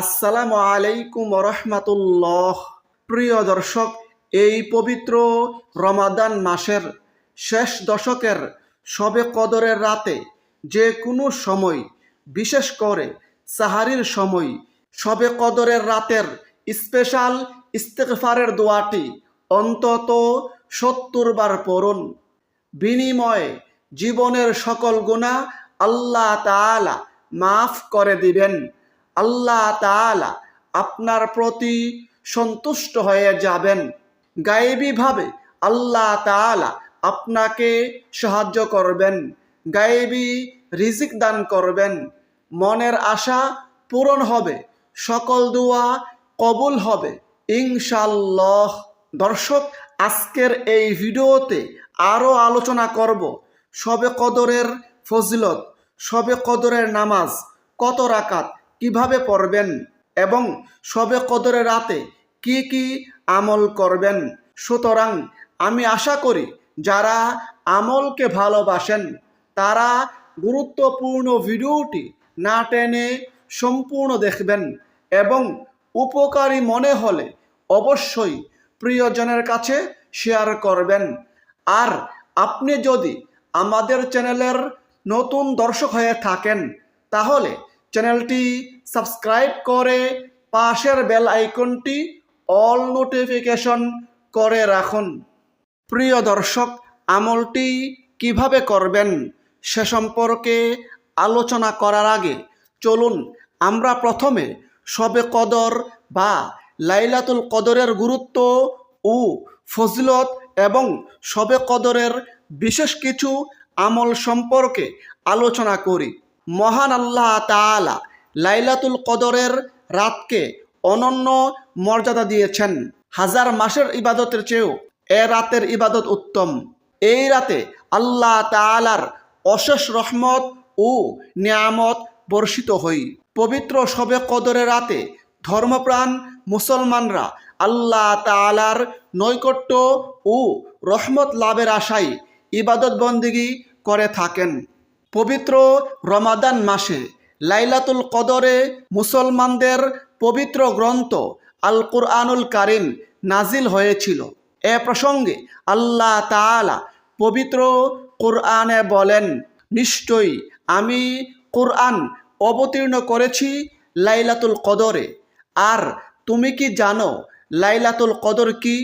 আসসালামু আলাইকুম রহমাতুল্লাহ প্রিয় দর্শক, এই পবিত্র রমাদান মাসের শেষ দশকের সবে কদরের রাতে যে কোনো সময়, বিশেষ করে সাহারির সময়, সবে কদরের রাতের স্পেশাল ইস্তেকফারের দোয়াটি অন্তত সত্তর বার পড়ুন। বিনিময়ে জীবনের সকল গুণা আল্লাহ তাআলা মাফ করে দিবেন। আল্লাহ তাআলা আপনার প্রতি সন্তুষ্ট হয়ে যাবেন। গায়েবীভাবে আল্লাহ তাআলা আপনাকে সাহায্য করবেন, গায়েবী রিজিক দান করবেন। মনের আশা পূরণ হবে, সকল দোয়া কবুল হবে। ইনশাল্লাহ দর্শক, আজকের এই ভিডিওতে আরও আলোচনা করব, সবে কদরের ফজিলত, সবে কদরের নামাজ, কত রাকাত কীভাবে পড়বেন এবং সবে কদরের রাতে কি কি আমল করবেন? সুতরাং আমি আশা করি যারা আমলকে ভালোবাসেন, তারা গুরুত্বপূর্ণ ভিডিওটি না টেনে সম্পূর্ণ দেখবেন এবং উপকারী মনে হলে অবশ্যই প্রিয়জনের কাছে শেয়ার করবেন। আর আপনি যদি আমাদের চ্যানেলের নতুন দর্শক হয়ে থাকেন, তাহলে চ্যানেলটি সাবস্ক্রাইব করে পাশের বেল আইকনটি অল নোটিফিকেশন করে রাখুন। প্রিয় দর্শক, আমলটি কীভাবে করবেন সে সম্পর্কে আলোচনা করার আগে চলুন আমরা প্রথমে সবে কদর বা লাইলাতুল কদরের গুরুত্ব ও ফজিলত এবং সবে কদরের বিশেষ কিছু আমল সম্পর্কে আলোচনা করি। মহান আল্লাহ তাআলা লাইলাতুল কদরের রাতকে অনন্য মর্যাদা দিয়েছেন। হাজার মাসের ইবাদতের চেয়েও এ রাতের ইবাদত উত্তম। এই রাতে আল্লাহ তাআলার অশেষ রহমত ও নিয়ামত বর্ষিত হই। পবিত্র সবে কদরের রাতে ধর্মপ্রাণ মুসলমানরা আল্লাহ তাআলার নৈকট্য ও রহমত লাভের আশায় ইবাদত বন্দিগি করে থাকেন। পবিত্র রমাদান মাসে লাইলাতুল কদরে মুসলমানদের পবিত্র গ্রন্থ আল কুরআনুল কারিম নাজিল হয়েছিল। এ প্রসঙ্গে আল্লাহ তাআলা পবিত্র কোরআনে বলেন, নিশ্চয়ই আমি কোরআন অবতীর্ণ করেছি লাইলাতুল কদরে। আর তুমি কি জানো লাইলাতুল কদর কি?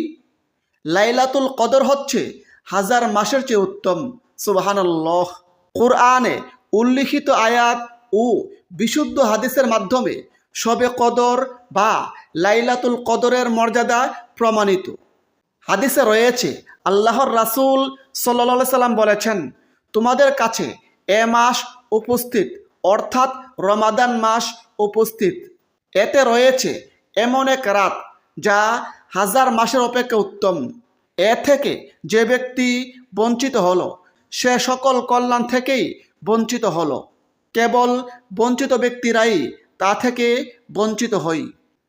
লাইলাতুল কদর হচ্ছে হাজার মাসের চেয়ে উত্তম। সুবাহানাল্লাহ। কোরআনে উল্লিখিত আয়াত ও বিশুদ্ধ হাদিসের মাধ্যমে সবে কদর বা লাইলাতুল কদরের মর্যাদা প্রমাণিত। হাদিসে রয়েছে, আল্লাহর রাসূল সাল্লা সাল্লাম বলেছেন, তোমাদের কাছে এ মাস উপস্থিত, অর্থাৎ রমাদান মাস উপস্থিত। এতে রয়েছে এমন এক রাত যা হাজার মাসের অপেক্ষা উত্তম। এ থেকে যে ব্যক্তি বঞ্চিত হলো সে সকল কল্যাণ থেকেই বঞ্চিত হল। কেবল বঞ্চিত ব্যক্তিরাই তা থেকে বঞ্চিত হই।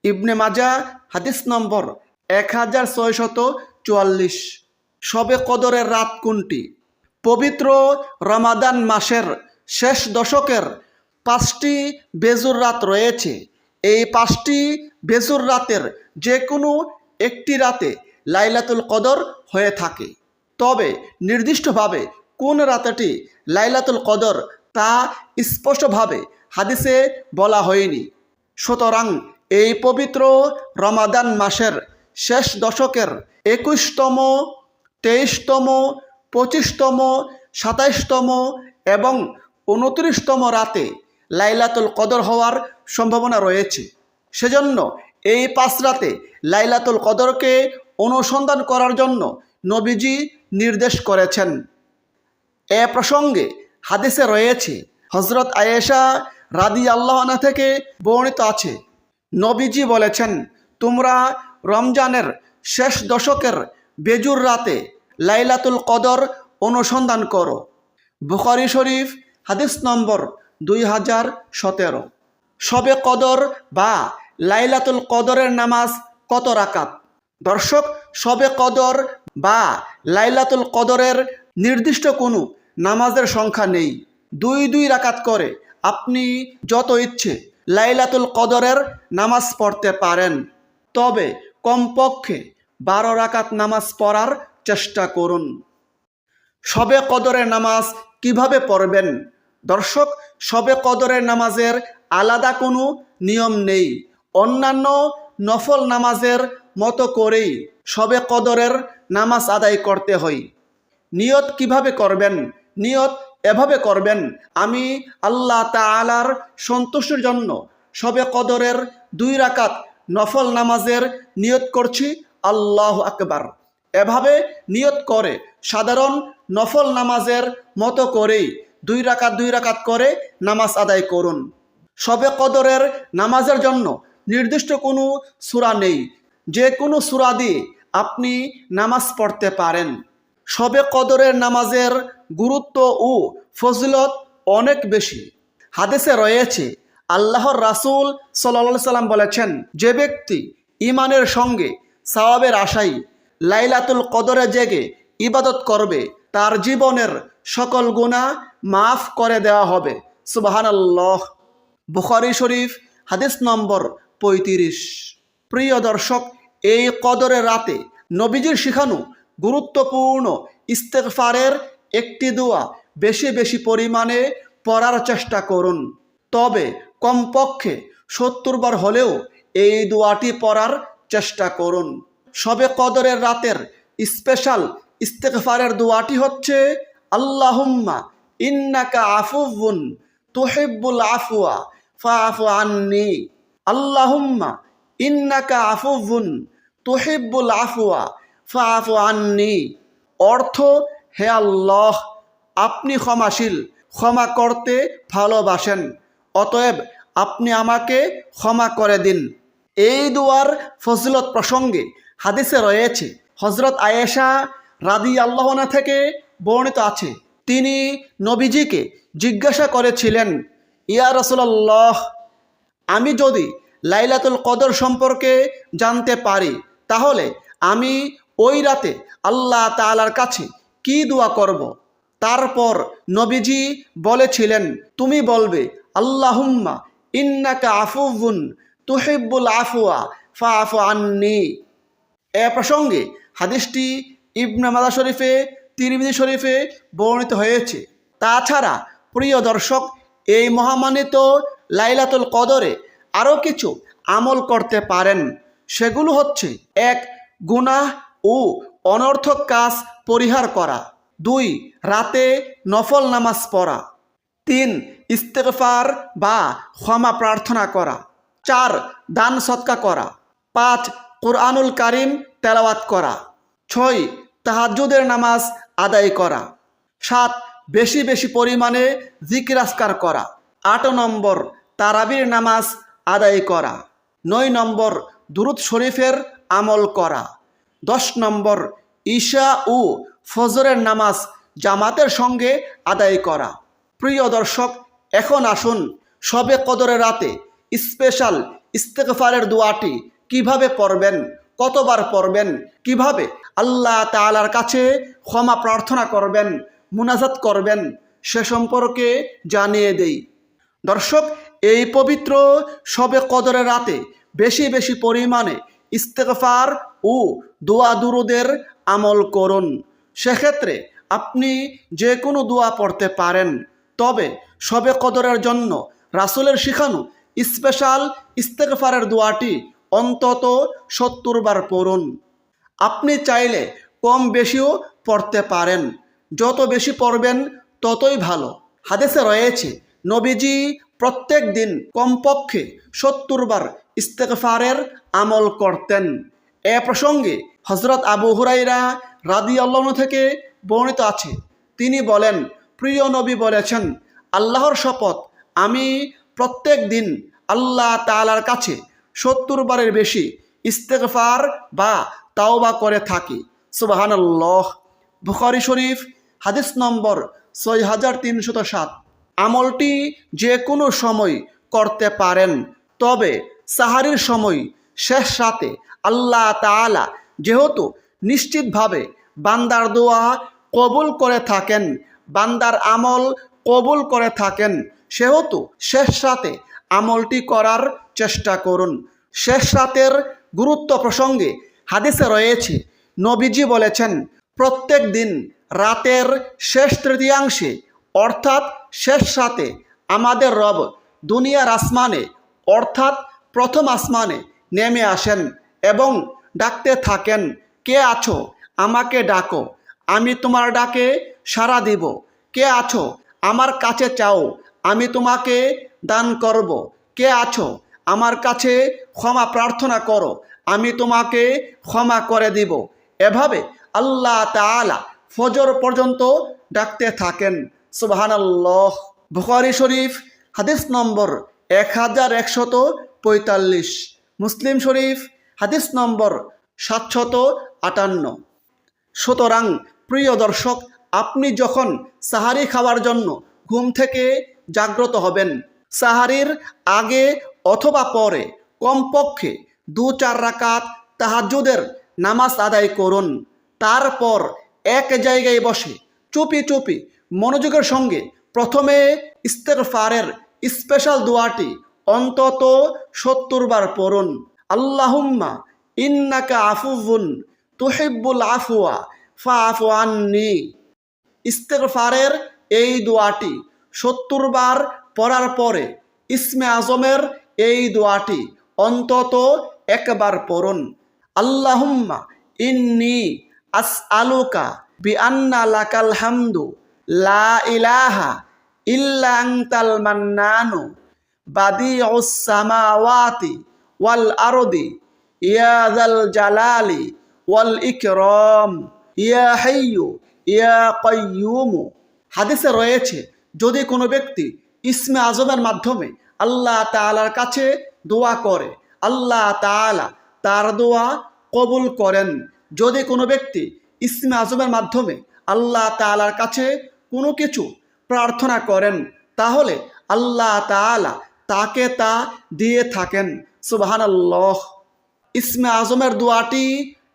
ইবনে মাজা, হাদিস নম্বর এক হাজার ছয়শত চুয়াল্লিশ। সবে কদরের রাত কোনটি? পবিত্র রমাদান মাসের শেষ দশকের পাঁচটি বেজুর রাত রয়েছে। এই পাঁচটি বেজুর রাতের যে কোনো একটি রাতে লাইলাতুল কদর হয়ে থাকে। তবে নির্দিষ্টভাবে কোন রাতেটি লাইলাতুল কদর তা স্পষ্টভাবে হাদিসে বলা হয়নি। সুতরাং এই পবিত্র রমাদান মাসের শেষ দশকের একুশতম, তেইশতম, পঁচিশতম, সাতাইশতম এবং উনত্রিশতম রাতে লাইলাতুল কদর হওয়ার সম্ভাবনা রয়েছে। সেজন্য এই পাঁচ রাতে লাইলাতুল কদরকে অনুসন্ধান করার জন্য নবীজি নির্দেশ করেছেন। এ প্রসঙ্গে হাদিসে রয়েছে হজরত আয়েশা রাদি আল্লাহনা থেকে বর্ণিত আছে। নবীজি বলেছেন, তোমরা রমজানের শেষ দশকের বেজুর রাতে লাইলাতুল কদর অনুসন্ধান করো। বুখারি শরীফ, হাদিস নম্বর দুই হাজার সতেরো। সবে কদর বা লাইলাতুল কদরের নামাজ কত রাকাত? দর্শক, সবে কদর বা লাইলাতুল কদরের নির্দিষ্ট কোনো নামাজের সংখ্যা নেই। দুই দুই রাকাত করে। আপনি যত ইচ্ছে লাইলাতুল কদরের নামাজ পড়তে পারেন। তবে কমপক্ষে বারো রাকাত নামাজ পড়ার চেষ্টা করুন। সবে কদরের নামাজ কীভাবে পড়বেন? দর্শক সবে কদরের নামাজের আলাদা কোনো নিয়ম নেই। অন্যান্য নফল নামাজের মতো করেই সবে কদরের নামাজ আদায় করতে হয়। নিয়ত কীভাবে করবেন? নিয়ত এভাবে করবেন, আমি আল্লাহ তালার সন্তুষ্টির জন্য সবে কদরের দুই রাকাত নফল নামাজের নিয়ত করছি, আল্লাহ আকবার। এভাবে নিয়ত করে, সাধারণ নফল নামাজের মতো করেই দুই রাকাত দুই রাকাত করে নামাজ আদায় করুন। সবে কদরের নামাজের জন্য নির্দিষ্ট কোনো সূরা নেই, যে কোনো সূরা দিয়ে আপনি নামাজ পড়তে পারেন। সবে কদরের নামাজের গুরুত্ব ও ফজিলত অনেক বেশি। হাদিসে রয়েছে, আল্লাহর রাসূল সাল্লাল্লাহু সাল্লাম বলেছেন, যে ব্যক্তি ইমানের সঙ্গে সওয়াবের আশাই লাইলাতুল কদরে জেগে ইবাদত করবে, তার জীবনের সকল গুণা মাফ করে দেওয়া হবে। সুবাহানাল্লাহ। বুখারি শরীফ, হাদিস নম্বর পঁয়ত্রিশ। প্রিয় দর্শক, এই কদরের রাতে নবীজির শিখানো গুরুত্বপূর্ণ। ইস্তেগফারের একটি দোয়া বেশি বেশি পরিমাণে পড়ার চেষ্টা করুন। তবে কমপক্ষে সত্তর বার হলেও এই দোয়াটি পড়ার চেষ্টা করুন। সবে কদরের রাতের স্পেশাল ইস্তেগফারের দোয়াটি হচ্ছে, আল্লাহুম্মা ইন্নাকা আফুবুন তুহিব্বুল আফওয়া ফাফু আন্নি। আল্লাহুম্মা ইন্নাকা আফুবুন তুহিব্বুল আফওয়া ফাফু আন্নি। অর্থ, হে আল্লাহ, আপনি ক্ষমাশীল, ক্ষমা করতে ভালোবাসেন, অতএব আপনি আমাকে ক্ষমা করে দিন। এই দুয়ার ফজিলত প্রসঙ্গে হাদিসে রয়েছে হজরত আয়েশা রাদি আল্লাহনা থেকে বর্ণিত আছে, তিনি নবীজিকে জিজ্ঞাসা করেছিলেন, ইয়া রসুল্লাহ আমি যদি লাইলাতুল কদর সম্পর্কে জানতে পারি, তাহলে আমি ওই রাতে আল্লাহ তালার কাছে কি দোয়া করব। তারপর নবীজি বলেছিলেন, তুমি বলবে, আল্লাহুম্মা ইন্নাকা আফুবুন তুহিব্বুল আফুয়া ফা আফু আন্নি। এ প্রসঙ্গে হাদিসটি ইবনে মাদা শরীফে তিরমিদি শরীফে বর্ণিত হয়েছে। তাছাড়া প্রিয় দর্শক, এই মহামানিত লাইলাতুল কদরে আরও কিছু আমল করতে পারেন। সেগুলো হচ্ছে, এক, গুনাহ ও অনর্থক কাজ পরিহার করা। দুই, রাতে নফল নামাজ পড়া। তিন, ইস্তেগফার বা ক্ষমা প্রার্থনা করা। চার, দান সৎকা করা। পাঁচ, কোরআনুল কারিম তেলাওয়াত করা। ছয়, তাহাজ্জুদের নামাজ আদায় করা। সাত, বেশি বেশি পরিমাণে জিকিরাস্কার করা। আট নম্বর, তারাবির নামাজ আদায় করা। নয় নম্বর, দুরুদ শরীফের আমল করা। দশ নম্বর, ঈশা ও ফজরের নামাজ জামাতের সঙ্গে আদায় করা। প্রিয় দর্শক, এখন আসুন সবে কদরের রাতে স্পেশাল ইস্তেকফারের দোয়াটি কীভাবে পড়বেন, কতবার পড়বেন, কীভাবে আল্লাহ তালার কাছে ক্ষমা প্রার্থনা করবেন, মুনাজাত করবেন, সে সম্পর্কে জানিয়ে দেই। দর্শক, এই পবিত্র সবে কদরের রাতে বেশি বেশি পরিমাণে ইস্তেগফার ও দোয়া দুরুদের আমল করুন। সেক্ষেত্রে আপনি যে কোনো দোয়া পড়তে পারেন। তবে সবে কদরের জন্য রাসুলের শিখানো স্পেশাল ইস্তেগফারের দোয়াটি অন্তত সত্তর বার পড়ুন। আপনি চাইলে কম বেশিও পড়তে পারেন। যত বেশি পড়বেন, ততই ভালো। হাদেশে রয়েছে, নবীজি প্রত্যেক দিন কমপক্ষে সত্তর বার ইস্তেগফারের আমল করতেন। এ প্রসঙ্গে হজরত আবু হুরাইরা রাদি আল্লাহ থেকে বর্ণিত আছে। তিনি বলেন, প্রিয় নবী বলেছেন, আল্লাহর শপথ আমি প্রত্যেক দিন আল্লাহ তালার কাছে সত্তর বারের বেশি ইস্তেগফার বা তাওবা করে থাকি। সুবাহানাল্লাহ। বুখারি শরীফ, হাদিস নম্বর ছয় হাজার তিনশত সাত। আমলটি যে কোনো সময় করতে পারেন, তবে সাহারির সময় শেষ রাতে আল্লাহ তাআলা যেহেতু নিশ্চিতভাবে বান্দার দোয়া কবুল করে থাকেন, বান্দার আমল কবুল করে থাকেন, সেহেতু শেষ রাতে আমলটি করার চেষ্টা করুন। শেষ রাতের গুরুত্ব প্রসঙ্গে হাদিসে রয়েছে, নবীজি বলেছেন, প্রত্যেক দিন রাতের শেষ তৃতীয়াংশে, অর্থাৎ শেষ রাতে আমাদের রব দুনিয়ার আসমানে, অর্থাৎ প্রথম আসমানে নেমে আসেন। এবং ডাকতে থাকেন, কে আছো? আমাকে ডাকো। আমি তোমার ডাকে সাড়া দিব। কে আছো? আমার কাছে চাও। আমি তোমাকে দান করব। কে আছো? আমার কাছে ক্ষমা প্রার্থনা করো। আমি তোমাকে ক্ষমা করে দিব। এভাবে আল্লাহ তাআলা ফজর পর্যন্ত ডাকতে থাকেন। সুবহানাল্লাহ। বুখারী শরীফ, হাদিস নম্বর এক হাজার একশত পঁয়তাল্লিশ। মুসলিম শরীফ হাদিস নম্বর সাতশত আটান্ন। সুতরাং, প্রিয় দর্শক, আপনি যখন সাহারি খাওয়ার জন্য ঘুম থেকে জাগ্রত হবেন, সাহারির আগে অথবা পরে কমপক্ষে দু চার রাকাত তাহাজুদের নামাজ আদায় করুন। তারপর এক জায়গায় বসে চুপি চুপি মনোযোগের সঙ্গে প্রথমে ইস্তেগফারের স্পেশাল দোয়াটি অন্তত সত্তর বার পড়ুন। আল্লাহুম্মা ইন্নাকা আফুবুন তুহিব্বুল আফুয়া ফা আফু আন্নি। ইস্তেগফারের এই দোয়াটি সত্তর বার পড়ার পরে ইসমে আজমের এই দোয়াটি অন্তত একবার পড়ুন। আল্লাহুম্মা ইন্নি আস আলুকা বি আন্না লাকাল হামদু, লা ইলাহা ইল্লা আংতাল মান্নানু, বাদিউস সামাওয়াতি ওয়াল আরদি, ইয়া যাল জালালি, ওয়াল ইকরম, ইয়া হাইয়ু, ইয়া কাইয়ুমু। হাদিসে রয়েছে, যদি কোনো ব্যক্তি ইসমে আজমের মাধ্যমে আল্লাহ তাআলার কাছে দোয়া করে, আল্লাহ তাআলা তার দোয়া কবুল করেন। যদি কোনো ব্যক্তি ইসমে আজমের মাধ্যমে আল্লাহ তাআলার কাছে কোনো কিছু প্রার্থনা করেন, তাহলে আল্লাহ তাআলা তাকে তা দিয়ে থাকেন। সুবহানাল্লাহ। ইসমে আজমের দোয়াটি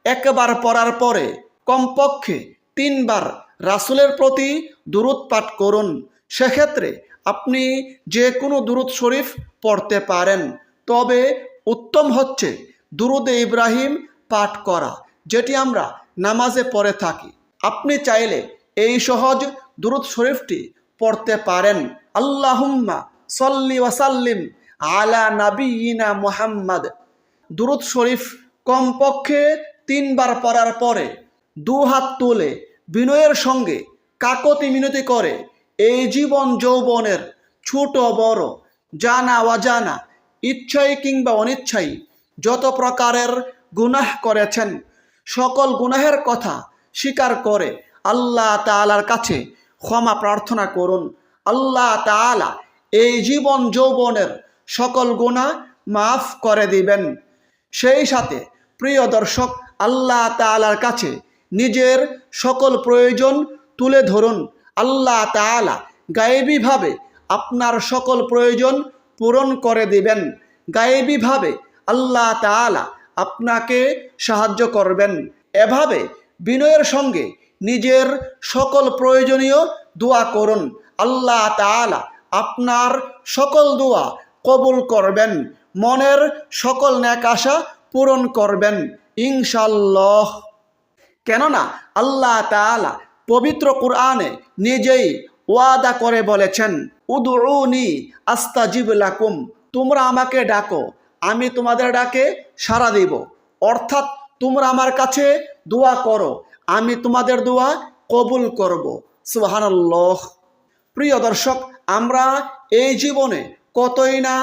একবার পড়ার পরে কমপক্ষে তিনবার রাসুলের প্রতি দুরুদ পাঠ করুন। সেক্ষেত্রে আপনি যে কোনো দুরুদ শরীফ পড়তে পারেন। তবে উত্তম হচ্ছে দুরুদে ইব্রাহিম পাঠ করা, যেটি আমরা নামাজে পড়ে থাকি। আপনি চাইলে এই সহজ দুরুদ শরীফটি পড়তে পারেন। আল্লাহুম্মা সল্লি ওয়াসাল্লিম আলা নাবিয়িনা মুহাম্মদ। দুরুদ শরীফ কমপক্ষে তিনবার পড়ার পরে দু হাত তুলে বিনয়ের সঙ্গে কাকতি মিনতি করে এই জীবন যৌবনের ছোট বড় জানা অজানা ইচ্ছাই কিংবা অনিচ্ছাই যত প্রকারের গুনাহ করেছেন, সকল গুনাহের কথা স্বীকার করে আল্লাহ তাআলার কাছে ক্ষমা প্রার্থনা করুন। আল্লাহ তাআলা এই জীবন যৌবনের সকল গুনাহ মাফ করে দিবেন। সেই সাথে প্রিয় দর্শক, আল্লাহ তাআলার কাছে নিজের সকল প্রয়োজন তুলে ধরুন। আল্লাহ তাআলা গায়েবীভাবে আপনার সকল প্রয়োজন পূরণ করে দিবেন। গায়েবীভাবে আল্লাহ তাআলা আপনাকে সাহায্য করবেন। এভাবে বিনয়ের সঙ্গে নিজের সকল প্রয়োজনীয় দোয়া করুন। আল্লাহ তাআলা আপনার সকল দোয়া কবুল করবেন। মনের সকল ন্যাক আশা পূরণ করবেন ইনশাল্লাহ কেননা আল্লাহ তাআলা পবিত্র কোরআনে নিজেই ওয়াদা করে বলেছেন, উদউনি আস্তাজিব লাকুম, তোমরা আমাকে ডাকো, আমি তোমাদের ডাকে সাড়া দিব। অর্থাৎ তোমরা আমার কাছে দোয়া করো, আমি তোমাদের দোয়া কবুল করব। সুবহানাল্লাহ। প্রিয় দর্শক, আমরা এই জীবনে কতই না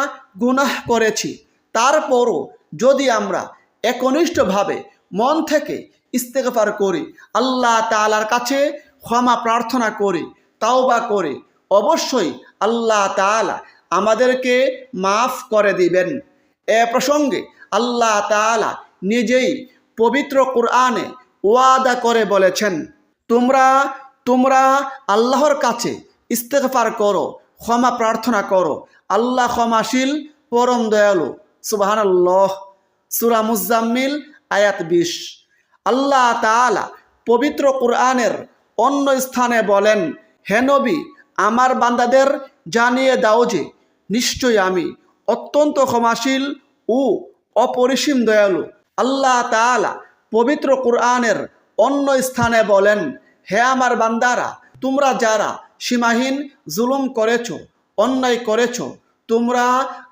গুনাহ করেছি, তারপরও যদি আমরা একনিষ্ঠভাবে মন থেকে ইস্তেগফার করি, আল্লাহ তাআলার কাছে ক্ষমা প্রার্থনা করি, তাওবা করি, অবশ্যই আল্লাহ তাআলা আমাদেরকে মাফ করে দিবেন। এ প্রসঙ্গে আল্লাহ তাআলা নিজেই পবিত্র কোরআনে ওয়াদা করে বলেছেন, তোমরা তোমরা আল্লাহর কাছে ইস্তেগফার করো, ক্ষমা প্রার্থনা করো। আল্লাহ ক্ষমাশীল, পরম দয়ালু। সুবহানাল্লাহ। সূরা মুজাম্মিল, আয়াত বিশ। আল্লাহ তাআলা পবিত্র কোরআনের অন্য স্থানে বলেন হেনবি আমার বান্দাদের জানিয়ে দাও যে নিশ্চয় আমি অত্যন্ত ক্ষমাশীল ও অপরিসীম দয়ালু। আল্লাহ তাআলা পবিত্র কোরআনের অন্য স্থানে বলেন, হে আমার বান্দারা, তোমরা যারা সীমাহীন জুলুম করেছ, অন্যায় করেছ, তোমরা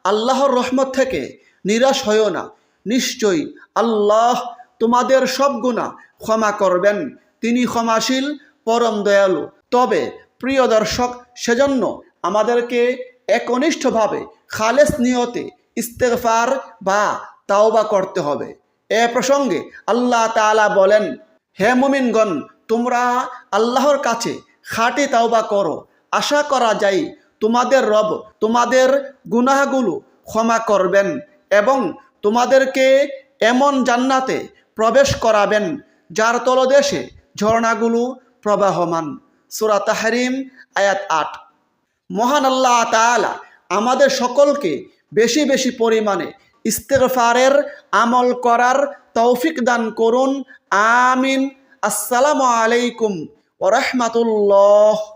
আল্লাহর রহমত থেকে নিরাশ হইও না। নিশ্চয়ই আল্লাহ তোমাদের সব গুণা ক্ষমা করবেন, তিনি ক্ষমাশীল, পরম দয়ালু। তবে প্রিয় দর্শক, সেজন্য আমাদেরকে একনিষ্ঠভাবে খালেস নিয়তে ইস্তেফার বা তাওবা করতে হবে। এ প্রসঙ্গে আল্লাহ তাআলা বলেন, হে মুমিনগণ, তোমরা আল্লাহর কাছে খাঁটি তাওবা করো। আশা করা যায় তোমাদের রব তোমাদের গুনাহগুলো ক্ষমা করবেন এবং তোমাদেরকে এমন জান্নাতে প্রবেশ করাবেন যার তলদেশে ঝর্ণাগুলো প্রবাহমান। সুরা তাহরিম, আয়াত আট। মহান আল্লাহ তাআলা আমাদের সকলকে বেশি বেশি পরিমাণে ইস্তেগফারের আমল করার তৌফিক দান করুন। আমিন। আসসালামু আলাইকুম। ওরহমাতুল্লাহ